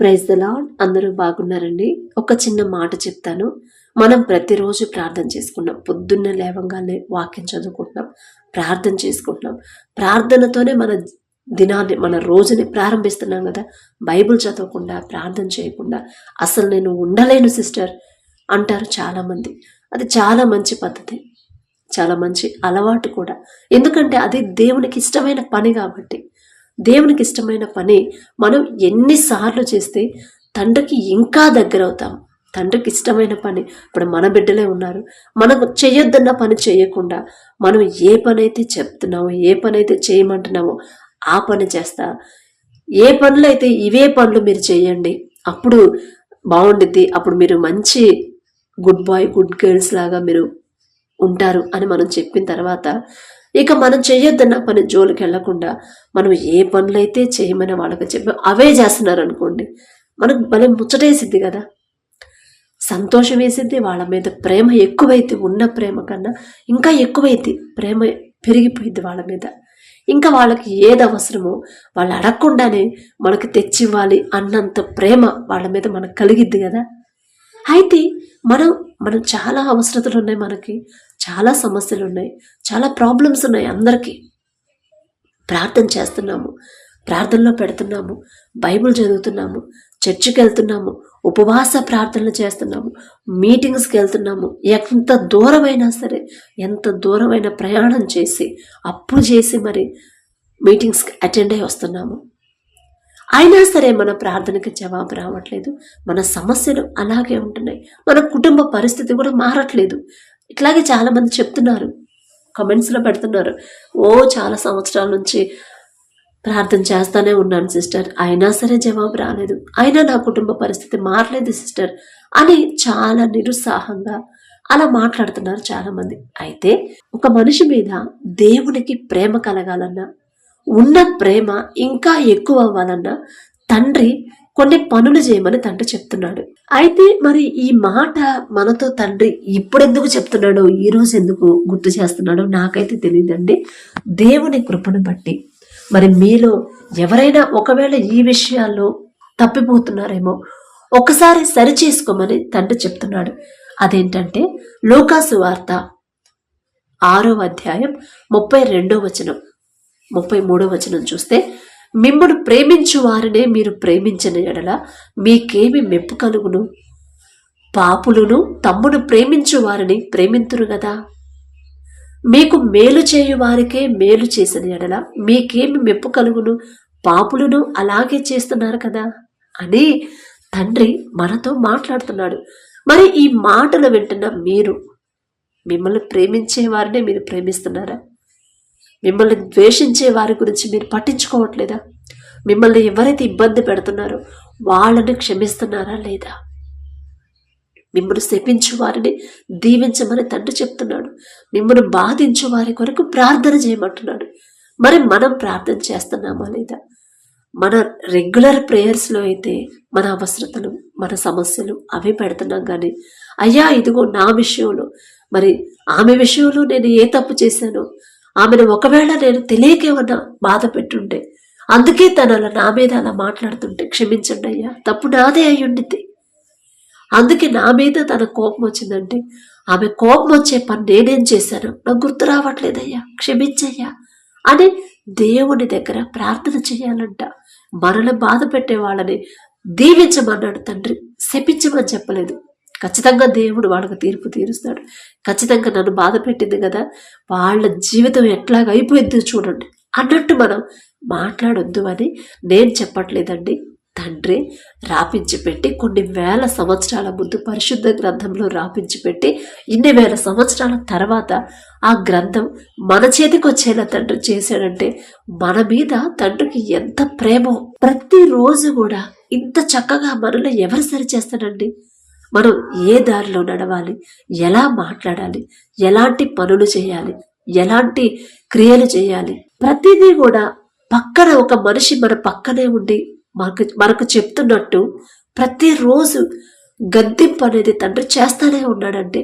Praise the lord అందరూ బాగున్నారండి. ఒక చిన్న మాట చెప్తాను. మనం ప్రతిరోజు ప్రార్థన చేసుకున్నాం పొద్దున్నే లేవంగానే వాక్యం చదువుకుంటున్నాం. ప్రార్థన చేసుకుంటున్నాం. ప్రార్థనతోనే మన దినాన్ని మన రోజుని ప్రారంభిస్తున్నాం కదా. బైబిల్ చదవకుండా ప్రార్థన చేయకుండా అసలు నేను ఉండలేను సిస్టర్ అంటారు చాలామంది. అది చాలా మంచి పద్ధతి. చాలా మంచి అలవాటు కూడా. ఎందుకంటే అది దేవునికి ఇష్టమైన పని కాబట్టి. దేవునికి ఇష్టమైన పని మనం ఎన్నిసార్లు చేస్తే తండ్రికి ఇంకా దగ్గర అవుతాం తండ్రికి ఇష్టమైన పని. ఇప్పుడు మన బిడ్డలే ఉన్నారు. మనకు చేయొద్దన్న పని చేయకుండా మనం ఏ పని అయితే చెప్తున్నామో ఏ పని అయితే చేయమంటున్నామో ఆ పని చేస్తా. ఏ పనులు అయితే ఇవే పనులు మీరు చేయండి అప్పుడు బాగుండిద్ది. అప్పుడు మీరు మంచి గుడ్ బాయ్ గుడ్ గర్ల్స్ లాగా మీరు ఉంటారు అని మనం చెప్పిన తర్వాత ఇక మనం చేయొద్దన్న పని జోలికి వెళ్ళకుండా మనం ఏ పనులైతే చేయమని వాళ్ళకి చెప్పి అవే చేస్తున్నారు అనుకోండి మనకు భలే ముచ్చటేసిద్ది కదా. సంతోషం వేసిద్ది వాళ్ళ మీద ప్రేమ ఎక్కువైతే ఉన్న ప్రేమ కన్నా ఇంకా ఎక్కువైతే ప్రేమ పెరిగిపోయింది వాళ్ళ మీద. ఇంకా వాళ్ళకి ఏది అవసరమో వాళ్ళు అడగకుండానే మనకు తెచ్చివ్వాలి అన్నంత ప్రేమ వాళ్ళ మీద మనకు కలిగిద్ది కదా. అయితే మనం మనం చాలా అవసరతలు ఉన్నాయి మనకి చాలా సమస్యలు ఉన్నాయి చాలా ప్రాబ్లమ్స్ ఉన్నాయి అందరికీ. ప్రార్థన చేస్తున్నాము ప్రార్థనలో పెడుతున్నాము బైబిల్ చదువుతున్నాము చర్చికి వెళ్తున్నాము ఉపవాస ప్రార్థనలు చేస్తున్నాము మీటింగ్స్కి వెళ్తున్నాము ఎంత దూరమైనా సరే ఎంత దూరమైన ప్రయాణం చేసి అప్పు చేసి మరి మీటింగ్స్కి అటెండ్ అయి వస్తున్నాము. అయినా సరే మన ప్రార్థనకి జవాబు రావట్లేదు. మన సమస్యలు అలాగే ఉంటున్నాయి. మన కుటుంబ పరిస్థితి కూడా మారట్లేదు. ఇట్లాగే చాలామంది చెప్తున్నారు. కమెంట్స్లో పెడుతున్నారు. ఓ చాలా సంవత్సరాల నుంచి ప్రార్థన చేస్తానే ఉన్నాను సిస్టర్. అయినా సరే జవాబు రాలేదు. అయినా నా కుటుంబ పరిస్థితి మారలేదు సిస్టర్ అని చాలా నిరుత్సాహంగా అలా మాట్లాడుతున్నారు చాలామంది. అయితే ఒక మనిషి మీద దేవునికి ప్రేమ కలగాలన్నా ఉన్న ప్రేమ ఇంకా ఎక్కువ అవ్వాలన్నా తండ్రి కొన్ని పనులు చేయమని తండ్రి చెప్తున్నాడు. అయితే మరి ఈ మాట మనతో తండ్రి ఇప్పుడెందుకు చెప్తున్నాడో ఈ రోజు ఎందుకు గుర్తు చేస్తున్నాడో నాకైతే తెలియదండి దేవుని కృపను బట్టి. మరి మీలో ఎవరైనా ఒకవేళ ఈ విషయాల్లో తప్పిపోతున్నారేమో ఒకసారి సరి చేసుకోమని తండ్రి చెప్తున్నాడు. అదేంటంటే లోకాసు వార్త ఆరో అధ్యాయం ముప్పై రెండో వచనం. ముప్పై మూడో వచనం చూస్తే మిమ్మను ప్రేమించు వారినే మీరు ప్రేమించిన ఎడల మీకేమి మెప్పు కలుగును? పాపులను తమ్మును ప్రేమించు వారిని ప్రేమింతురు కదా మీకు మేలు చేయు వారికే మేలు చేసిన ఎడల మీకేమి మెప్పు కలుగును? పాపులను అలాగే చేస్తున్నారు కదా అని తండ్రి మనతో మాట్లాడుతున్నాడు. మరి ఈ మాటలు వింటున్న మీరు మిమ్మల్ని ప్రేమించే వారినే మీరు ప్రేమిస్తున్నారా? మిమ్మల్ని ద్వేషించే వారి గురించి మీరు పట్టించుకోవట్లేదా? మిమ్మల్ని ఎవరైతే ఇబ్బంది పెడుతున్నారో వాళ్ళని క్షమిస్తున్నారా లేదా? మిమ్మల్ని శపించు వారిని దీవించమని తండ్రి చెప్తున్నాడు. మిమ్మల్ని బాధించు వారి కొరకు ప్రార్థన చేయమంటున్నాడు. మరి మనం ప్రార్థన చేస్తున్నామా లేదా? మన రెగ్యులర్ ప్రేయర్స్లో అయితే మన అవసరతలు మన సమస్యలు అవే పెడుతున్నాం కానీ అయ్యా ఇదిగో నా విషయంలో మరి ఆమె విషయంలో నేను ఏ తప్పు చేశానో ఆమెను ఒకవేళ నేను తెలియకేమన్నా బాధ పెట్టుండే అందుకే తను అలా నా మీద అలా మాట్లాడుతుంటే క్షమించండి అయ్యా తప్పు నాదే అయి అందుకే నా మీద తన కోపం వచ్చిందంటే ఆమె కోపం వచ్చే పని నేనేం చేశాను నాకు గుర్తు రావట్లేదయ్యా క్షమించయ్యా అని దేవుని దగ్గర ప్రార్థన చేయాలంట. మనల్ని బాధ పెట్టే వాళ్ళని దీవించమన్నాడు తండ్రి శపించమని చెప్పలేదు. ఖచ్చితంగా దేవుడు వాళ్ళకి తీర్పు తీరుస్తాడు. ఖచ్చితంగా నన్ను బాధ పెట్టింది కదా వాళ్ళ జీవితం ఎట్లాగైపోయింది చూడండి. అన్నట్టు మనం మాట్లాడొద్దు అని నేను చెప్పట్లేదండి. తండ్రి రాపించి పెట్టి కొన్ని వేల సంవత్సరాల ముందు పరిశుద్ధ గ్రంథంలో రాపించి పెట్టి ఇన్ని వేల సంవత్సరాల తర్వాత ఆ గ్రంథం మన చేతికి వచ్చేలా తండ్రి చేశాడంటే మన మీద తండ్రికి ఎంత ప్రేమో. ప్రతిరోజు కూడా ఇంత చక్కగా మనలో ఎవరు సరి చేస్తాడండి మనం ఏ దారిలో నడవాలి? ఎలా మాట్లాడాలి? ఎలాంటి పనులు చేయాలి? ఎలాంటి క్రియలు చేయాలి? ప్రతిదీ కూడా పక్కన ఒక మనిషి మన పక్కనే ఉండి మనకు మనకు చెప్తున్నట్టు ప్రతిరోజు గద్దింపు అనేది తండ్రి చేస్తానే ఉన్నాడంటే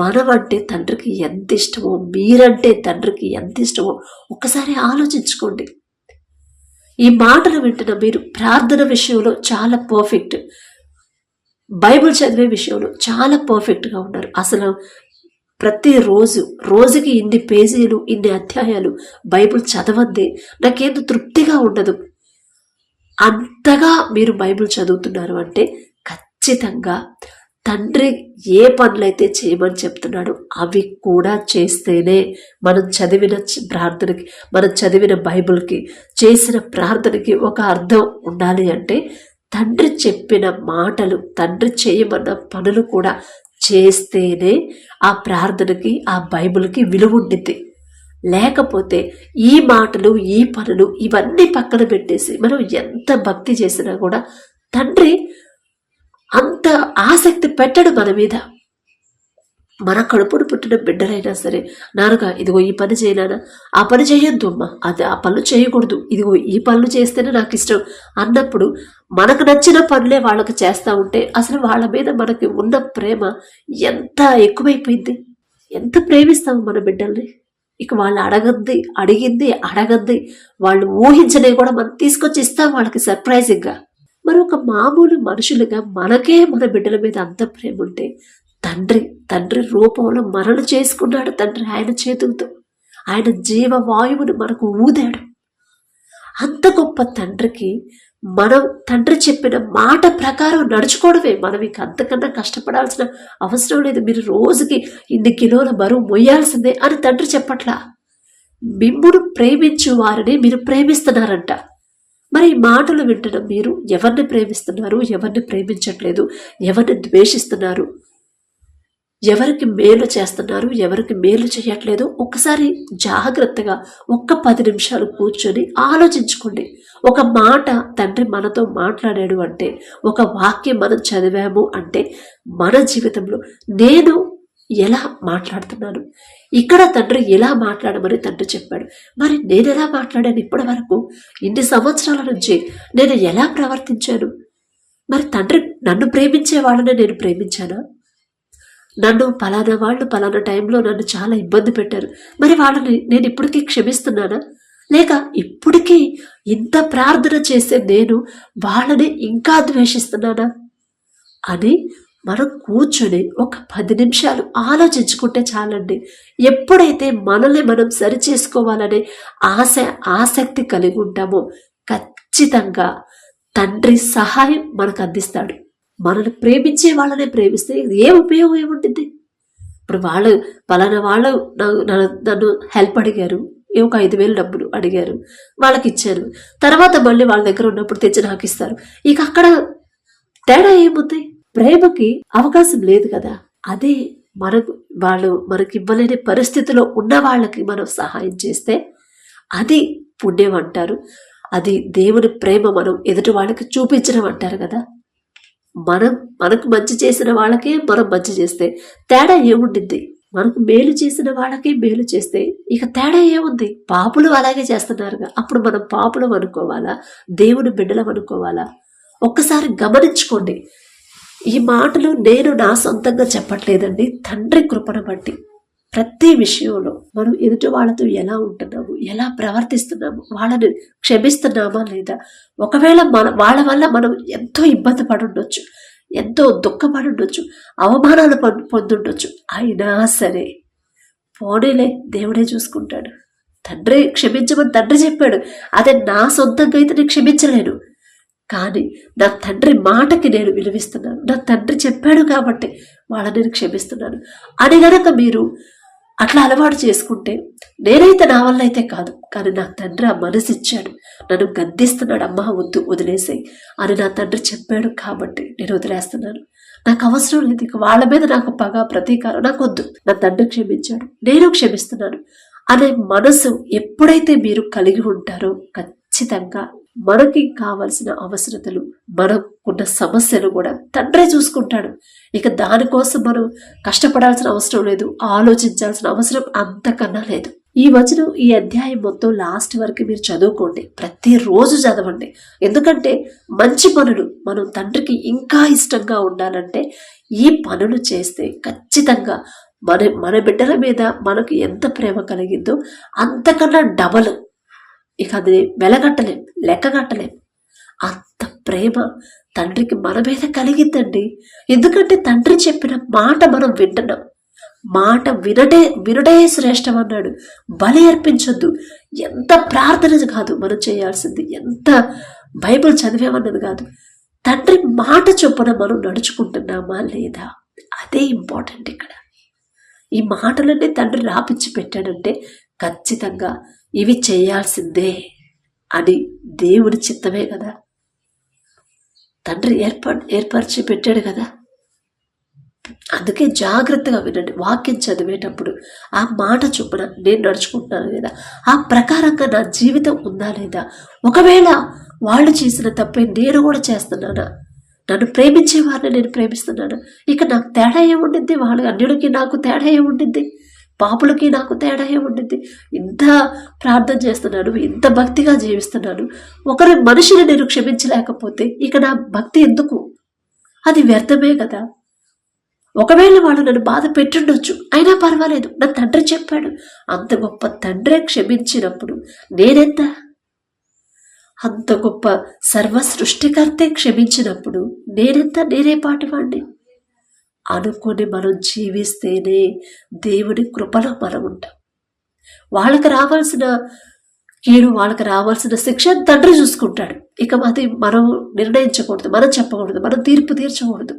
మనం అంటే తండ్రికి ఎంత ఇష్టమో మీరంటే తండ్రికి ఎంత ఇష్టమో ఒకసారి ఆలోచించుకోండి. ఈ మాటలు వింటున్న మీరు ప్రార్థన విషయంలో చాలా పర్ఫెక్ట్ బైబిల్ చదివే విషయంలో చాలా పర్ఫెక్ట్గా ఉన్నారు. అసలు ప్రతిరోజు రోజుకి ఇన్ని పేజీలు ఇన్ని అధ్యాయాలు బైబిల్ చదవద్దే నాకేందో తృప్తిగా ఉండదు. అంతగా మీరు బైబిల్ చదువుతున్నారు అంటే ఖచ్చితంగా తండ్రి ఏ పనులైతే చేయమని చెప్తున్నాడో అవి కూడా చేస్తేనే మనం చదివిన ప్రార్థనకి మనం చదివిన బైబిల్కి చేసిన ప్రార్థనకి ఒక అర్థం ఉండాలి అంటే తండ్రి చెప్పిన మాటలు తండ్రి చేయమన్న పనులు కూడా చేస్తేనే ఆ ప్రార్థనకి ఆ బైబిల్కి విలువ ఉండింది లేకపోతే ఈ మాటలు ఈ పనులు ఇవన్నీ పక్కన పెట్టేసి మనం ఎంత భక్తి చేసినా కూడా తండ్రి అంత ఆసక్తి పెట్టడు మన మీద. మన కడుపును పుట్టిన బిడ్డలైనా సరే నాన్నగా ఇదిగో ఈ పని చేయనానా ఆ పని చేయొద్దు అమ్మ. అది ఆ పనులు చేయకూడదు. ఇదిగో ఈ పనులు చేస్తేనే నాకు ఇష్టం. అన్నప్పుడు మనకు నచ్చిన పనులే వాళ్ళకి చేస్తూ ఉంటే అసలు వాళ్ళ మీద మనకి ఉన్న ప్రేమ ఎంత ఎక్కువైపోయింది? ఎంత ప్రేమిస్తాము మన బిడ్డల్ని? ఇక వాళ్ళు అడగద్ది అడిగింది అడగద్ది. వాళ్ళు ఊహించనే కూడా మనం తీసుకొచ్చి ఇస్తాం వాళ్ళకి సర్ప్రైజింగ్గా మరి ఒక మామూలు మనుషులుగా మనకే మన బిడ్డల మీద అంత ప్రేమ ఉంటే తండ్రి తండ్రి రూపంలో మరణ చేసుకున్నాడు తండ్రి ఆయన చేతులతో. ఆయన జీవవాయువును మనకు ఊదాడు. అంత గొప్ప తండ్రికి మనం తండ్రి చెప్పిన మాట ప్రకారం నడుచుకోవడమే. మనం ఇంక అంతకన్నా కష్టపడాల్సిన అవసరం లేదు. మీరు రోజుకి ఇన్ని కిలోల బరువు మొయ్యాల్సిందే అని తండ్రి చెప్పట్లా. మిమ్మును ప్రేమించు వారిని మీరు ప్రేమిస్తున్నారంట. మరి ఈ మాటలు వింటున్న మీరు ఎవరిని ప్రేమిస్తున్నారు? ఎవరిని ప్రేమించట్లేదు? ఎవరిని ద్వేషిస్తున్నారు? ఎవరికి మేలు చేస్తున్నారు ఎవరికి మేలు చేయట్లేదు ఒక్కసారి జాగ్రత్తగా ఒక్క పది నిమిషాలు కూర్చొని ఆలోచించుకోండి. ఒక మాట తండ్రి మనతో మాట్లాడాడు అంటే ఒక వాక్యం మనం చదివాము అంటే మన జీవితంలో నేను ఎలా మాట్లాడుతున్నాను? ఇక్కడ తండ్రి ఎలా మాట్లాడమని తండ్రి చెప్పాడు. మరి నేను ఎలా మాట్లాడాను ఇప్పటి వరకు ఇన్ని సంవత్సరాల నుంచి నేను ఎలా ప్రవర్తించాను? మరి తండ్రి నన్ను ప్రేమించే వాళ్ళని నేను ప్రేమించానా? నన్ను పలానా వాళ్ళు పలానా టైంలో నన్ను చాలా ఇబ్బంది పెట్టారు. మరి వాళ్ళని నేను ఇప్పటికీ క్షమిస్తున్నానా? లేక ఇప్పటికీ ఇంత ప్రార్థన చేసే నేను వాళ్ళని ఇంకా ద్వేషిస్తున్నానా? అని మనం కూర్చొని ఒక పది నిమిషాలు ఆలోచించుకుంటే చాలండి. ఎప్పుడైతే మనల్ని మనం సరి చేసుకోవాలనే ఆశ ఆసక్తి కలిగి ఉంటామో ఖచ్చితంగా తండ్రి సహాయం మనకు అందిస్తాడు. మనల్ని ప్రేమించే వాళ్ళనే ప్రేమిస్తే ఏ ఉపయోగం ఏముంటుంది? ఇప్పుడు వాళ్ళు పలానా వాళ్ళు నన్ను నన్ను హెల్ప్ అడిగారు. ఒక ఐదు వేలు డబ్బులు అడిగారు. వాళ్ళకి ఇచ్చారు తర్వాత మళ్ళీ వాళ్ళ దగ్గర ఉన్నప్పుడు తెచ్చి నాకు ఇస్తారు. ఇక అక్కడ తేడా ఏముంది? ప్రేమకి అవకాశం లేదు కదా. అదే మనకు వాళ్ళు మనకి ఇవ్వలేని పరిస్థితిలో ఉన్న వాళ్ళకి మనం సహాయం చేస్తే అది పుణ్యం అంటారు. అది దేవుని ప్రేమ మనం ఎదుటి వాళ్ళకి చూపించడం అంటారు కదా. మనం మనకు మంచి చేసిన వాళ్ళకే మనం మంచి చేస్తే తేడా ఏముండింది? మనకు మేలు చేసిన వాళ్ళకే మేలు చేస్తే ఇక తేడా ఏముంది? పాపులు అలాగే చేస్తున్నారుగా. అప్పుడు మనం పాపులం అనుకోవాలా? దేవుని బిడ్డలం అనుకోవాలా? ఒక్కసారి గమనించుకోండి. ఈ మాటలు నేను నా సొంతంగా చెప్పట్లేదండి. తండ్రి కృపను బట్టి. ప్రతి విషయంలో మనం ఎదుటి వాళ్ళతో ఎలా ఉంటున్నాము ఎలా ప్రవర్తిస్తున్నాము వాళ్ళని క్షమిస్తున్నామా లేదా? ఒకవేళ మన వాళ్ళ వల్ల మనం ఎంతో ఇబ్బంది పడుండొచ్చు ఎంతో దుఃఖపడి ఉండొచ్చు అవమానాలు పొందుండొచ్చు అయినా సరే పోనీలే దేవుడే చూసుకుంటాడు. తండ్రి క్షమించమని తండ్రి చెప్పాడు. అదే నా సొంతంగా అయితే నేను క్షమించలేను. కానీ నా తండ్రి మాటకి నేను విలువిస్తున్నాను. నా తండ్రి చెప్పాడు కాబట్టి వాళ్ళని క్షమిస్తున్నాను. అని గనక మీరు అట్లా అలవాటు చేసుకుంటే నేనైతే నా వల్ల అయితే కాదు కానీ నా తండ్రి ఆ మనసు ఇచ్చాడు నన్ను గద్దిస్తున్నాడు అమ్మ వద్దు వదిలేసేయి అని నా తండ్రి చెప్పాడు కాబట్టి నేను వదిలేస్తున్నాను. నాకు అవసరం లేదు ఇక వాళ్ళ మీద నాకు పగ ప్రతీకారం నాకు వద్దు నా తండ్రి క్షమించాడు నేను క్షమిస్తున్నాను అనే మనసు ఎప్పుడైతే మీరు కలిగి ఉంటారో ఖచ్చితంగా మనకి కావలసిన అవసరతలు మనకున్న సమస్యలు కూడా తండ్రే చూసుకుంటాడు. ఇక దానికోసం మనం కష్టపడాల్సిన అవసరం లేదు ఆలోచించాల్సిన అవసరం అంతకన్నా లేదు. ఈ వచనం ఈ అధ్యాయం మొత్తం లాస్ట్ వరకు మీరు చదువుకోండి. ప్రతిరోజు చదవండి. ఎందుకంటే మంచి పనులు మనం తండ్రికి ఇంకా ఇష్టంగా ఉండాలంటే ఈ పనులు చేస్తే ఖచ్చితంగా మన మన బిడ్డల మీద మనకు ఎంత ప్రేమ కలిగిందో అంతకన్నా డబల్ ఇక అది వెలగట్టలేం లెక్కగట్టలేం. అంత ప్రేమ తండ్రికి మన మీద కలిగిందండి. ఎందుకంటే తండ్రి చెప్పిన మాట మనం వింటున్నాం. మాట వినటే వినటే శ్రేష్టం అన్నాడు బలి అర్పించొద్దు. ఎంత ప్రార్థన కాదు మనం చేయాల్సింది. ఎంత బైబిల్ చదివేమన్నది కాదు. తండ్రి మాట చొప్పున మనం నడుచుకుంటున్నామా లేదా? అదే ఇంపార్టెంట్ ఇక్కడ. ఈ మాటలన్నీ తండ్రి రాపిచ్చి పెట్టాడంటే ఖచ్చితంగా ఇవి చేయాల్సిందే అని దేవుడి చిత్తమే కదా. తండ్రి ఏర్పాటు ఏర్పరిచి పెట్టాడు కదా. అందుకే జాగ్రత్తగా వినండి. వాక్యం చదివేటప్పుడు ఆ మాట చొప్పున నేను నడుచుకుంటున్నాను లేదా? ఆ ప్రకారంగా నా జీవితం ఉందా లేదా? ఒకవేళ వాళ్ళు చేసిన తప్పే నేను కూడా చేస్తున్నానా? నన్ను ప్రేమించే వారిని నేను ప్రేమిస్తున్నాను? ఇక నాకు తేడా ఏముండింది వాళ్ళ అన్యుడికి నాకు తేడా ఏముండిద్ది? పాపులకి నాకు తేడా ఏముండిద్ది ఇంత ప్రార్థన చేస్తున్నాను ఇంత భక్తిగా జీవిస్తున్నాను ఒకరి మనిషిని నేను క్షమించలేకపోతే ఇక నా భక్తి ఎందుకు? అది వ్యర్థమే కదా. ఒకవేళ వాడు నన్ను బాధ పెట్టుండొచ్చు అయినా పర్వాలేదు. నా తండ్రి చెప్పాడు అంత గొప్ప తండ్రే క్షమించినప్పుడు నేనెంత? అంత గొప్ప సర్వ సృష్టికర్తే క్షమించినప్పుడు నేనెంత? నేనే పాటివాణ్ణి. అనుకొని మనం జీవిస్తేనే దేవుడి కృపలో మనం ఉంటాం. వాళ్ళకి రావాల్సిన కీడు వాళ్ళకి రావాల్సిన శిక్ష తండ్రి చూసుకుంటాడు. ఇక అది మనం నిర్ణయించకూడదు మనం చెప్పకూడదు మనం తీర్పు తీర్చకూడదు.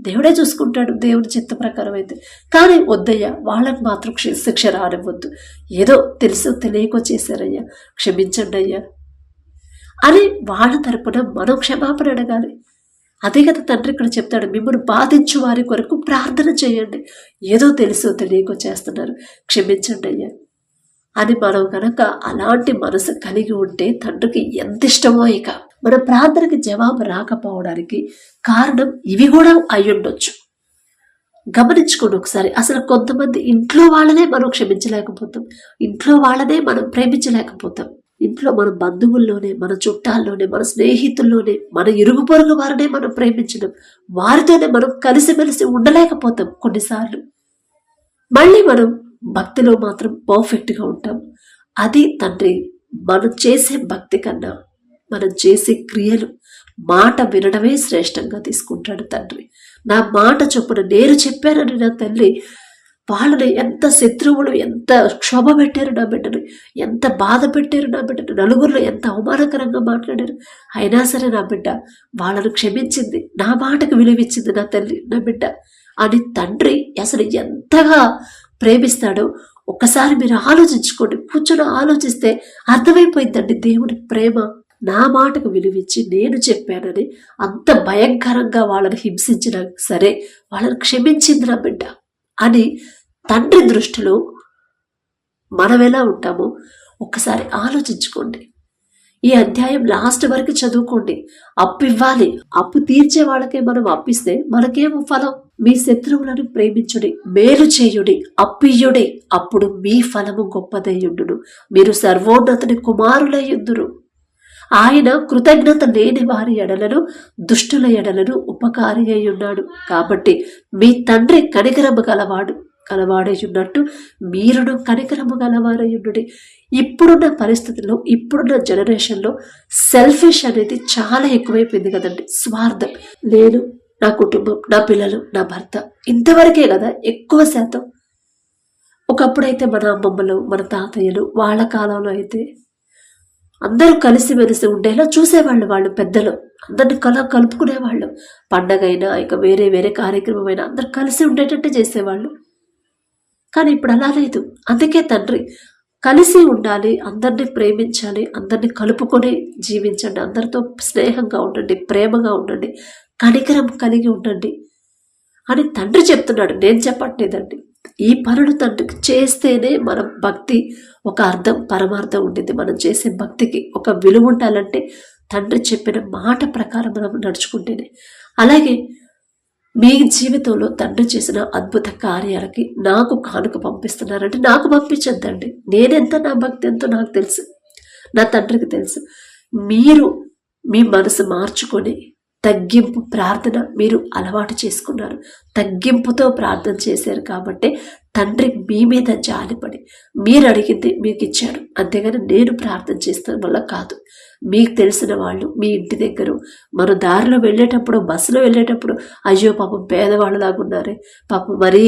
దేవుడే చూసుకుంటాడు దేవుడి చిత్త ప్రకారం అయితే. కానీ వద్దయ్యా వాళ్ళకి మాత్రం క్షి శిక్ష రానివ్వద్దు. ఏదో తెలుసు తెలియకో చేశారయ్యా క్షమించండి అయ్యా అని వాళ్ళ తరపున మనం క్షమాపణ అడగాలి. అదే కదా తండ్రి ఇక్కడ చెప్తాడు మిమ్మల్ని బాధించు వారి కొరకు ప్రార్థన చేయండి. ఏదో తెలుసో తెలియకో చేస్తున్నారు. క్షమించండి అయ్యా. అని మనం కనుక అలాంటి మనసు కలిగి ఉంటే తండ్రికి ఎంత ఇష్టమో ఇక. మన ప్రార్థనకి జవాబు రాకపోవడానికి కారణం ఇవి కూడా అయ్యుండొచ్చు గమనించుకోండి ఒకసారి అసలు కొంతమంది ఇంట్లో వాళ్ళనే మనం క్షమించలేకపోతాం. ఇంట్లో వాళ్ళనే మనం ప్రేమించలేకపోతాం. ఇంట్లో మన బంధువుల్లోనే మన చుట్టాల్లోనే మన స్నేహితుల్లోనే మన ఇరుగు పొరుగు వారినే మనం ప్రేమించడం వారితోనే మనం కలిసిమెలిసి ఉండలేకపోతాం కొన్నిసార్లు. మళ్ళీ మనం భక్తిలో మాత్రం పర్ఫెక్ట్గా ఉంటాం. అది తండ్రి మనం చేసే భక్తి కన్నా మనం చేసే క్రియలు మాట వినడమే శ్రేష్టంగా తీసుకుంటాడు తండ్రి. నా మాట చొప్పున నేను చెప్పానని నా తల్లి వాళ్ళని ఎంత శత్రువులు ఎంత క్షోభ పెట్టారు నా బిడ్డను ఎంత బాధ పెట్టారు నా బిడ్డను నలుగురిలో ఎంత అవమానకరంగా మాట్లాడారు. అయినా సరే నా బిడ్డ వాళ్ళను క్షమించింది నా మాటకు విలువిచ్చింది నా తల్లి నా బిడ్డ. అని తండ్రి అసలు ఎంతగా ప్రేమిస్తాడో ఒక్కసారి మీరు ఆలోచించుకోండి కూర్చొని ఆలోచిస్తే అర్థమైపోయిందండి దేవుడి ప్రేమ. నా మాటకు విలువించి నేను చెప్పానని అంత భయంకరంగా వాళ్ళని హింసించినా సరే వాళ్ళని క్షమించింది నా బిడ్డ అని తండ్రి దృష్టిలో మనం ఎలా ఉంటామో ఒక్కసారి ఆలోచించుకోండి. ఈ అధ్యాయం లాస్ట్ వరకు చదువుకోండి. అప్పు ఇవ్వాలి. అప్పు తీర్చే వాళ్ళకే మనం అప్పిస్తే మనకేమో ఫలం. మీ శత్రువులను ప్రేమించుడి మేలు చేయుడి అప్పియుడి. అప్పుడు మీ ఫలము గొప్పదయ్యుండును మీరు సర్వోన్నతుని కుమారులయ్యుందురు ఆయన కృతజ్ఞత లేని వారి ఎడలను దుష్టుల ఎడలను ఉపకారి అయి ఉన్నాడు. కాబట్టి మీ తండ్రి కనికరము గలవాడు. గలవాడై మీరును కనికరము గలవారయ్యుండుడి ఇప్పుడున్న పరిస్థితుల్లో ఇప్పుడున్న జనరేషన్లో సెల్ఫిష్ అనేది చాలా ఎక్కువైపోయింది కదండి. స్వార్థం. నేను నా కుటుంబం నా పిల్లలు నా భర్త ఇంతవరకే కదా ఎక్కువ శాతం. ఒకప్పుడైతే మన అమ్మమ్మలు మన తాతయ్యలు వాళ్ళ కాలంలో అయితే అందరూ కలిసిమెలిసి ఉండేలా చూసేవాళ్ళు వాళ్ళు పెద్దలు. అందరిని కల కలుపుకునేవాళ్ళు. పండగైనా ఇక వేరే వేరే కార్యక్రమం అయినా అందరు కలిసి ఉండేటట్టు చేసేవాళ్ళు. కానీ ఇప్పుడు అలా లేదు. అందుకే తండ్రి కలిసి ఉండాలి అందరినీ ప్రేమించాలి అందరినీ కలుపుకొని జీవించండి. అందరితో స్నేహంగా ఉండండి ప్రేమగా ఉండండి కనికరం కలిగి ఉండండి అని తండ్రి చెప్తున్నాడు. నేను చెప్పట్లేదండి. ఈ పనులు తండ్రికి చేస్తేనే మనం భక్తి ఒక అర్థం పరమార్థం ఉండింది మనం చేసే భక్తికి ఒక విలువ ఉండాలంటే తండ్రి చెప్పిన మాట ప్రకారం మనం నడుచుకుంటేనే. అలాగే మీ జీవితంలో తండ్రి చేసిన అద్భుత కార్యాలకి నాకు కానుక పంపిస్తున్నారంటే నాకు పంపించద్దండి. నేనెంత నా భక్తి ఎంతో నాకు తెలుసు. నా తండ్రికి తెలుసు. మీరు మీ మనసు మార్చుకొని తగ్గింపు ప్రార్థన మీరు అలవాటు చేసుకున్నారు. తగ్గింపుతో ప్రార్థన చేశారు కాబట్టి తండ్రి మీ మీద జాలిపడి మీరు అడిగింది మీకు ఇచ్చాడు. అంతేగాని నేను ప్రార్థన చేస్తాను వల్ల కాదు. మీకు తెలిసిన వాళ్ళు మీ ఇంటి దగ్గర మన దారిలో వెళ్ళేటప్పుడు బస్సులో వెళ్ళేటప్పుడు అయ్యో పాపం పేదవాళ్ళలాగా ఉన్నారే పాపం మరీ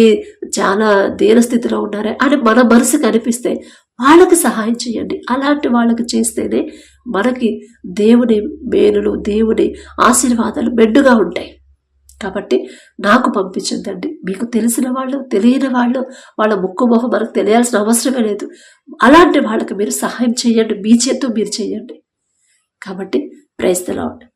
చాలా దీనస్థితిలో ఉన్నారే అని మన మనసుకు అనిపిస్తే వాళ్ళకి సహాయం చేయండి. అలాంటి వాళ్ళకి చేస్తేనే మనకి దేవుని మేలులు దేవుని ఆశీర్వాదాలు మెండుగా ఉంటాయి. కాబట్టి నాకు పంపించిందండి మీకు తెలిసిన వాళ్ళు తెలియని వాళ్ళు వాళ్ళ ముక్కు మొహం మనకు తెలియాల్సిన అవసరమే లేదు. అలాంటి వాళ్ళకి మీరు సహాయం చేయండి. మీ చేత్తో మీరు చేయండి. కాబట్టి ప్రైస్తలా ద